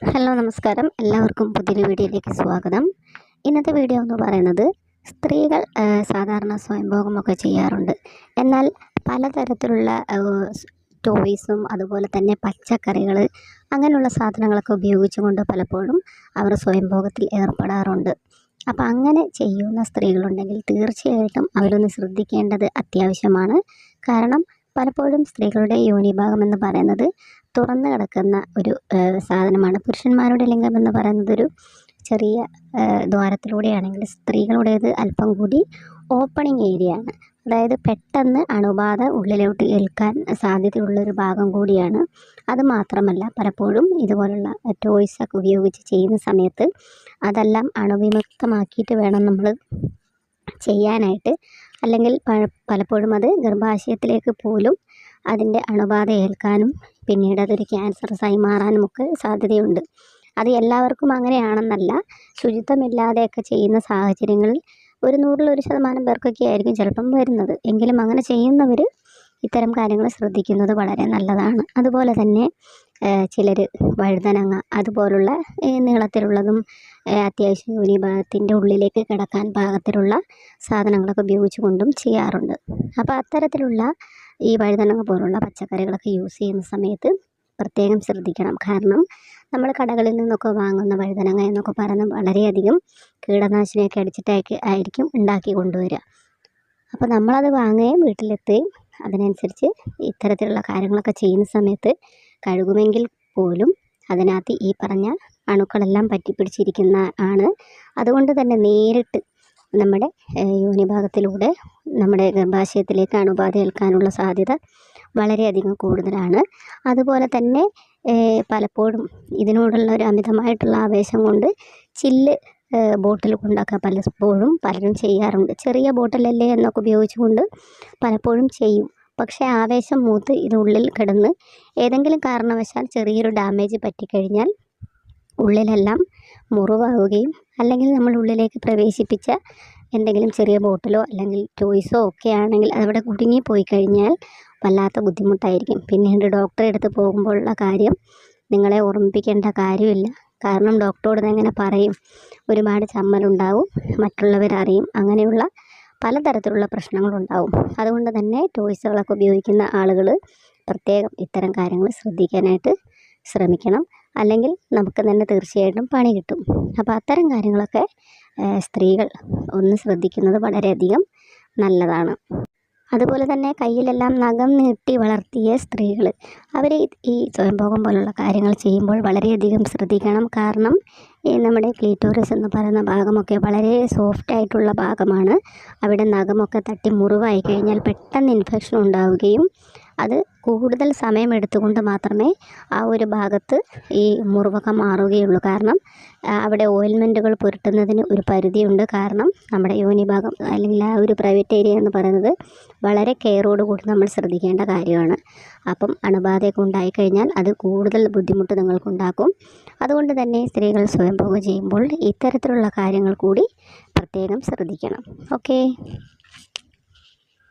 Hello നമസ്കാരം. എല്ലാവർക്കും പുതിയൊരു വീഡിയോയിലേക്ക് സ്വാഗതം. ഇന്നത്തെ വീഡിയോ എന്ന് പറയുന്നത് സ്ത്രീകൾ സാധാരണ സ്വയംഭോഗമൊക്കെ ചെയ്യാറുണ്ട്. എന്നാൽ പലതരത്തിലുള്ള ടോയ്സും അതുപോലെ തന്നെ പച്ചക്കറികൾ അങ്ങനെയുള്ള സാധനങ്ങളൊക്കെ ഉപയോഗിച്ചുകൊണ്ട് പലപ്പോഴും അവർ സ്വയംഭോഗത്തിൽ ഏർപ്പെടാറുണ്ട്. അപ്പോൾ അങ്ങനെ ചെയ്യുന്ന സ്ത്രീകളുണ്ടെങ്കിൽ തീർച്ചയായിട്ടും അവരൊന്ന് ശ്രദ്ധിക്കേണ്ടത് അത്യാവശ്യമാണ്. കാരണം പലപ്പോഴും സ്ത്രീകളുടെ യോനിഭാഗം എന്ന് പറയുന്നത് തുറന്നു കിടക്കുന്ന ഒരു സാധനമാണ്. പുരുഷന്മാരുടെ ലിംഗം എന്ന് പറയുന്നത് ഒരു ചെറിയ ദ്വാരത്തിലൂടെയാണെങ്കിൽ സ്ത്രീകളുടേത് അല്പം കൂടി ഓപ്പണിംഗ് ഏരിയ ആണ്. അതായത് പെട്ടെന്ന് അണുബാധ ഉള്ളിലോട്ട് ഏൽക്കാൻ സാധ്യതയുള്ളൊരു ഭാഗം കൂടിയാണ്. അത് മാത്രമല്ല പലപ്പോഴും ഇതുപോലുള്ള ടോയ്സ് ഒക്കെ ഉപയോഗിച്ച് ചെയ്യുന്ന സമയത്ത് അതെല്ലാം അണുവിമുക്തമാക്കിയിട്ട് വേണം നമ്മൾ ചെയ്യാനായിട്ട്. അല്ലെങ്കിൽ പലപ്പോഴും അത് ഗർഭാശയത്തിലേക്ക് പോലും അതിന്റെ അണുബാധ ഏൽക്കാനും പിന്നീട് അതൊരു ക്യാൻസറസായി മാറാനും ഒക്കെ സാധ്യതയുണ്ട്. അത് എല്ലാവർക്കും അങ്ങനെയാണെന്നല്ല ശുചിത്വമില്ലാതെയൊക്കെ ചെയ്യുന്ന സാഹചര്യങ്ങളിൽ ഒരു നൂറിൽ ഒരു ശതമാനം പേർക്കൊക്കെ ആയിരിക്കും ചിലപ്പം വരുന്നത്. എങ്കിലും അങ്ങനെ ചെയ്യുന്നവർ ഇത്തരം കാര്യങ്ങൾ ശ്രദ്ധിക്കുന്നത് വളരെ നല്ലതാണ്. അതുപോലെ തന്നെ ചിലർ വഴുതനങ്ങ അതുപോലുള്ള നീളത്തിലുള്ളതും അത്യാവശ്യം യൂനിഭാഗത്തിന്റെ ഉള്ളിലേക്ക് കിടക്കാൻ പാകത്തിലുള്ള സാധനങ്ങളൊക്കെ ഉപയോഗിച്ചുകൊണ്ടും ചെയ്യാറുണ്ട്. അപ്പോൾ അത്തരത്തിലുള്ള ഈ വഴുതനങ്ങ പോലുള്ള പച്ചക്കറികളൊക്കെ യൂസ് ചെയ്യുന്ന സമയത്ത് പ്രത്യേകം ശ്രദ്ധിക്കണം. കാരണം നമ്മൾ കടകളിൽ നിന്നൊക്കെ വാങ്ങുന്ന വഴുതനങ്ങ എന്നൊക്കെ പറയുന്നത് വളരെയധികം കീടനാശിനിയൊക്കെ അടിച്ചിട്ടൊക്കെ ആയിരിക്കും ഉണ്ടാക്കി കൊണ്ടുവരിക. അപ്പോൾ നമ്മളത് വാങ്ങുകയും വീട്ടിലെത്തുകയും അതിനനുസരിച്ച് ഇത്തരത്തിലുള്ള കാര്യങ്ങളൊക്കെ ചെയ്യുന്ന സമയത്ത് കഴുകുമെങ്കിൽ പോലും അതിനകത്ത് ഈ പറഞ്ഞ അണുക്കളെല്ലാം പറ്റിപ്പിടിച്ചിരിക്കുന്ന ആണ്. അതുകൊണ്ട് തന്നെ നേരിട്ട് നമ്മുടെ യോനിഭാഗത്തിലൂടെ നമ്മുടെ ഗർഭാശയത്തിലേക്ക് അണുബാധ ഏൽക്കാനുള്ള സാധ്യത വളരെയധികം കൂടുതലാണ്. അതുപോലെ തന്നെ പലപ്പോഴും ഇതിനോടുള്ള ഒരു അമിതമായിട്ടുള്ള ആവേശം കൊണ്ട് ചില്ല് ബോട്ടിൽ കൊണ്ടൊക്കെ പലപ്പോഴും പലരും ചെയ്യാറുണ്ട്. ചെറിയ ബോട്ടിലല്ലേ എന്നൊക്കെ ഉപയോഗിച്ചുകൊണ്ട് പലപ്പോഴും ചെയ്യും. പക്ഷേ ആവേശം മൂത്ത് ഇതിനുള്ളിൽ കിടന്ന് ഏതെങ്കിലും കാരണവശാൽ ചെറിയൊരു ഡാമേജ് പറ്റിക്കഴിഞ്ഞാൽ ഉള്ളിലെല്ലാം മുറിവാവുകയും അല്ലെങ്കിൽ നമ്മൾ ഉള്ളിലേക്ക് പ്രവേശിപ്പിച്ച എന്തെങ്കിലും ചെറിയ ബോട്ടിലോ അല്ലെങ്കിൽ ടോയ്സോ ഒക്കെ ആണെങ്കിൽ അതവിടെ കുടുങ്ങി പോയി കഴിഞ്ഞാൽ വല്ലാത്ത ബുദ്ധിമുട്ടായിരിക്കും. പിന്നീട് ഡോക്ടറെ അടുത്ത് പോകുമ്പോഴുള്ള കാര്യം നിങ്ങളെ ഓർമ്മിപ്പിക്കേണ്ട കാര്യമില്ല. കാരണം ഡോക്ടറോട് എങ്ങനെ പറയും? ഒരുപാട് ചമ്മലുണ്ടാവും മറ്റുള്ളവരറിയും. അങ്ങനെയുള്ള പലതരത്തിലുള്ള പ്രശ്നങ്ങളുണ്ടാവും. അതുകൊണ്ട് തന്നെ ടോയ്സുകളൊക്കെ ഉപയോഗിക്കുന്ന ആളുകൾ പ്രത്യേകം ഇത്തരം കാര്യങ്ങൾ ശ്രദ്ധിക്കാനായിട്ട് ശ്രമിക്കണം. അല്ലെങ്കിൽ നമുക്ക് തന്നെ തീർച്ചയായിട്ടും പണി കിട്ടും. അപ്പോൾ അത്തരം കാര്യങ്ങളൊക്കെ സ്ത്രീകൾ ഒന്ന് ശ്രദ്ധിക്കുന്നത് വളരെയധികം നല്ലതാണ്. അതുപോലെ തന്നെ കയ്യിലെല്ലാം നഖം നീട്ടി വളർത്തിയ സ്ത്രീകൾ അവർ ഈ സ്വയംഭോഗം പോലുള്ള കാര്യങ്ങൾ ചെയ്യുമ്പോൾ വളരെയധികം ശ്രദ്ധിക്കണം. കാരണം ഈ നമ്മുടെ ക്ലീറ്റോറിസ് എന്ന് പറയുന്ന ഭാഗമൊക്കെ വളരെ സോഫ്റ്റ് ആയിട്ടുള്ള ഭാഗമാണ്. അവിടെ നഖമൊക്കെ തട്ടി മുറിവായി കഴിഞ്ഞാൽ പെട്ടെന്ന് ഇൻഫെക്ഷൻ ഉണ്ടാവുകയും അത് കൂടുതൽ സമയമെടുത്തുകൊണ്ട് മാത്രമേ ആ ഒരു ഭാഗത്ത് ഈ മുറിവൊക്കെ മാറുകയുള്ളൂ. കാരണം അവിടെ ഓയിൽമെന്റുകൾ പുരട്ടുന്നതിന് ഒരു പരിധിയുണ്ട്. കാരണം നമ്മുടെ യോനി ഭാഗം അല്ലെങ്കിൽ ആ ഒരു പ്രൈവറ്റ് ഏരിയ എന്ന് പറയുന്നത് വളരെ കെയറോട് കൂടി നമ്മൾ ശ്രദ്ധിക്കേണ്ട കാര്യമാണ്. അപ്പം അണുബാധയൊക്കെ ഉണ്ടായിക്കഴിഞ്ഞാൽ അത് കൂടുതൽ ബുദ്ധിമുട്ട് നിങ്ങൾക്കുണ്ടാക്കും. അതുകൊണ്ട് തന്നെ സ്ത്രീകൾ സ്വയംഭോഗം ചെയ്യുമ്പോൾ ഇത്തരത്തിലുള്ള കാര്യങ്ങൾ കൂടി പ്രത്യേകം ശ്രദ്ധിക്കണം. ഓക്കേ